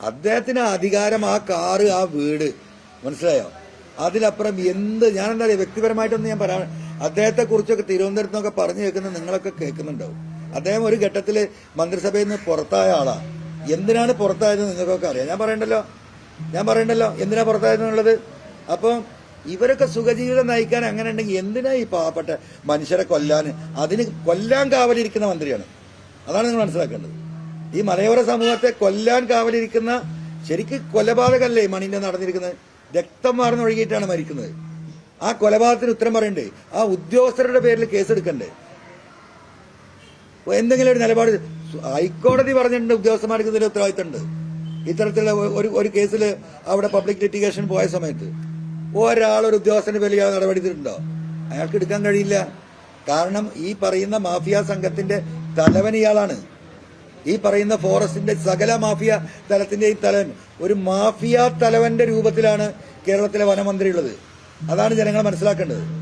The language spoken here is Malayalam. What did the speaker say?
അദ്ദേഹത്തിന് അധികാരം ആ കാറ് ആ വീട്. മനസ്സിലായോ? അതിലപ്പുറം എന്ത് ഞാൻ എന്താ പറയുക വ്യക്തിപരമായിട്ടൊന്നും ഞാൻ പറയാം അദ്ദേഹത്തെ കുറിച്ചൊക്കെ തിരുവനന്തപുരത്ത് നിന്നൊക്കെ പറഞ്ഞു കേൾക്കുന്നത് നിങ്ങളൊക്കെ കേൾക്കുന്നുണ്ടാവും. അദ്ദേഹം ഒരു ഘട്ടത്തിൽ മന്ത്രിസഭയിൽ നിന്ന് പുറത്തായ ആളാ. എന്തിനാണ് പുറത്തായത് നിങ്ങൾക്കൊക്കെ അറിയാം. ഞാൻ പറയണ്ടല്ലോ? ഞാൻ പറയണ്ടല്ലോ? എന്തിനാ പുറത്തായതെന്നുള്ളത് അപ്പം ഇവരൊക്കെ സുഖജീവിതം നയിക്കാൻ അങ്ങനെ ഉണ്ടെങ്കിൽ എന്തിനാ ഈ പാവപ്പെട്ട മനുഷ്യരെ കൊല്ലാൻ? അതിന് കൊല്ലാൻ കാവലിരിക്കുന്ന മന്ത്രിയാണ്. അതാണ് നിങ്ങൾ മനസ്സിലാക്കേണ്ടത്. ഈ മലയോര സമൂഹത്തെ കൊല്ലാൻ കാവലിരിക്കുന്ന ശരിക്ക് കൊലപാതകല്ലേ ഈ മണിന്റെ നടന്നിരിക്കുന്നത്? രക്തം മാർന്നൊഴുകിയിട്ടാണ് മരിക്കുന്നത്. ആ കൊലപാതകത്തിന് ഉത്തരം പറയണ്ടേ? ആ ഉദ്യോഗസ്ഥരുടെ പേരിൽ കേസെടുക്കണ്ടേ? എന്തെങ്കിലും ഒരു നിലപാട് ഹൈക്കോടതി പറഞ്ഞിട്ടുണ്ട് ഉദ്യോഗസ്ഥന്മാർക്ക് ഇതിൽ ഉത്തരവാദിത്തമുണ്ട്. ഇത്തരത്തിലുള്ള ഒരു ഒരു കേസിൽ അവിടെ പബ്ലിക് ലിറ്റിഗേഷൻ പോയ സമയത്ത് ഒരാൾ ഒരു ഉദ്യോഗസ്ഥന്റെ പേരിൽ നടപടി എടുത്തിട്ടുണ്ടോ? അയാൾക്ക് എടുക്കാൻ കഴിയില്ല. കാരണം ഈ പറയുന്ന മാഫിയ സംഘത്തിന്റെ തലവൻ ഇയാളാണ്. ഈ പറയുന്ന ഫോറസ്റ്റിന്റെ സകല മാഫിയ തലത്തിന്റെയും തലവൻ ഒരു മാഫിയ തലവന്റെ രൂപത്തിലാണ് കേരളത്തിലെ വനമന്ത്രി ഉള്ളത് അതാണ് ജനങ്ങൾ മനസ്സിലാക്കേണ്ടത്.